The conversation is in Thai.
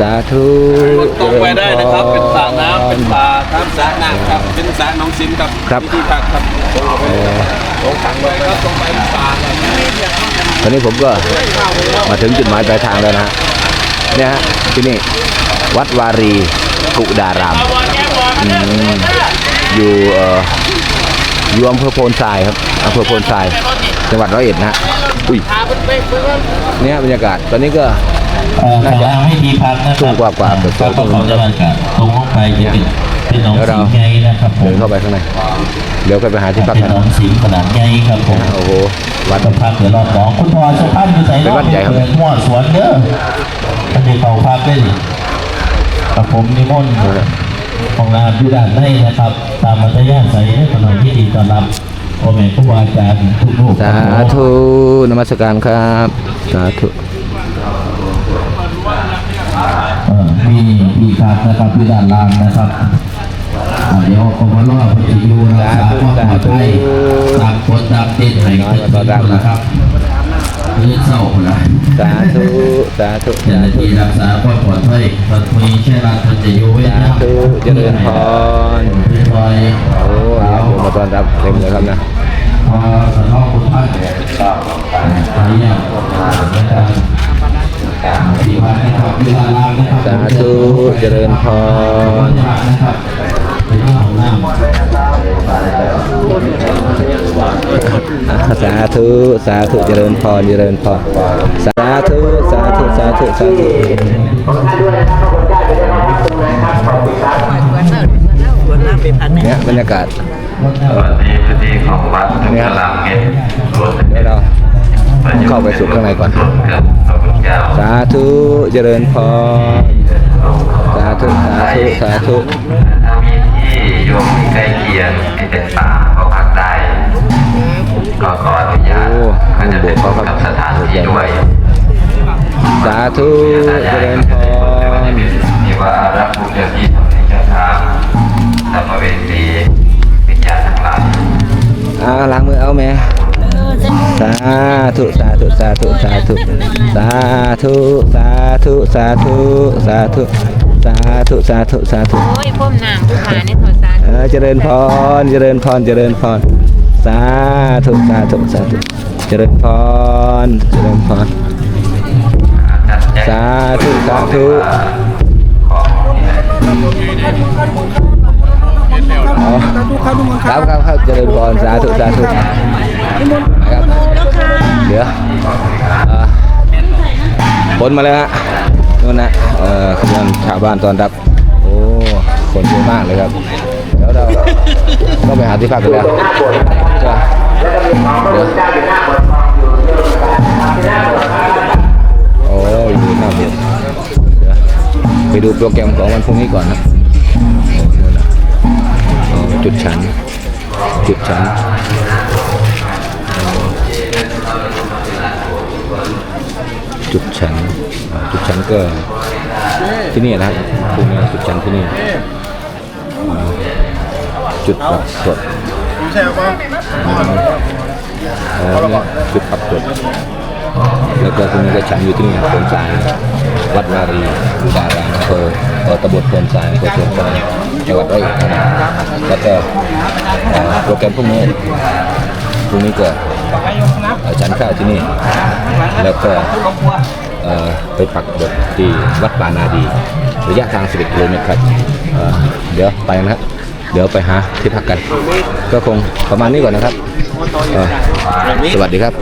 สาธุตรงไปได้นะครับ เป็นสระน้ำเป็นป่าครับสระน้ำครับเป็นสระน้องสินครับครับที่พักครับตรงไปตรงทางไปครับตรงไปเป็นป่าครับตอนนี้ผมก็มาถึงจุดหมายปลายทางแล้วนะฮะเนี่ยฮะที่นี่วัดวารีกุดารามอืมอยู่เอ่ออยู่อำเภอโพนทรายครับอำเภอโพนทรายจังหวัดร้อยเอ็ดนะฮะอุ้ยเนี่ยบรรยากาศตอนนี้ก็ เอ่อขอเอาให้ดีพักนะคสูรับงกว่ากว่าก็ประกอบจะมันกับตรงลงไปจะเป็นเป็นหนองสีใหญ่นะครับผเดิมนเข้าไปข้างในเดี๋ยวค่อยไปหาที่พักเป็นกันหนองสีขนาดใหญ่ครับผมโอ้โหวัดต้องพักเดี๋ยวรอบสองคุณพ่อสุภาพอยู่ไหนเป็นวัดใหญ่ครับเดินมั่วสวนเด้อท่านได้เข้าพักได้ดิกับผมนิมนต์ของงานอยู่ด้านในนะครับ ตามมัธยาศัยให้ถนนที่ดีต้อนรับพ่อแม่ครูบาอาจารย์ทุกรูปสาธุนมัสการครับสาธุ เอ่อมีมีการนะครับอยู่ด้านล่างนะครับอ่าเดี๋ยวกรมรอพจะอยู่รักษาความปลอดภัยตามกฎตามเกณฑ์ให้ทุกคนนะครับเรื่องเศร้านะสาธุสาธุเจ้าหสาน้าธุที่รักษาความปลอดภัยมันมีแค่รัฐมันจะอยู่เว้นสานะธุเจริญพรพี่พลอยโอ้ยผมมาต้อนรับเต็มเลยครับนะพอสนองคุณท่านไปเนี่ยนะครับที่มานะครับเวลาลางนะครับ สาธุเจริญพรสาธุสาธุเจริญพรเจริญพรสาธุสาธุสาธุสาธุเนี่ยบรรยากาศวัสดีพื้นที่ของวัดถึงเนี่ยกลังเก็บรถเดี๋ยวเราเข้าไปสู่ข้างในก่อน เจริญพรสาธุสาธุสาธุถ้ามีที่โยมที่ใกล้เคียงที่เป็นป่าก็พักได้ก็ขออนุญาตโอ้ก็จะเป็นเขากับสถานที่ด้วยสาธุเจริญพรที่ว่ารับผู้เจ้าที่ทำในเจ้าทางสัมเวสีวิญญาณทั้งหลายอ่าล้างมือเอาแม่สา ธุสาธุสาธุสาธุสาธุสาธุสาธุสาธุสาธุสาธุสาธุโอ้ยพ่มน้ำผู้ขาในโทรศัพท์เออเจริญพรเจริญพรเจริญพรสาธุสาธุสาธุเจริญพรเจริญพรสาธุสาธุอ๋อครับครับครับเจริญพรสาธุสาธุ ผลมาแล้วฮะนู่นนะเอ่อขบวนชาวบ้านตอนรับ โอ้คนเยอะมากเลยครับเดี๋ยวเราต้องไปหาที่พักกันแล้วจ้ะเดี๋ยวโอ้ดูหน้าบสถ์เดี๋ยวไปดูโปรแกรมของวันพรุ่งนี้ก่อนนะนู่นนะจุดฉัน จุดฉัน จุดฉันจุดฉันก็ที่นี่นะครับพรุ่นี้จุดฉันที่นี่จุดปักสดจุดปักสดแล้วก็พรุ่งนี้ก็ฉันอยู่ที่นี่โพนทรายวัดวารีดารามอำเภอตำบลโพนทรายอำเภอโพนทรายจังหวัดร้อยเอ็ดนะครับแล้วก็โปรแกรมพรุ่งนี้ พรุ่งนี้ก็ฉันข้าวที่นี่ แล้วก็ไปปักบดที่วัดปานาดีระยะทาง 11กิโลเมตรครับเเดี๋ยวไปนะครับเดี๋ยวไปหาที่พักกัน ก็คงประมาณนี้ก่อนนะครับ สวัสดีครับ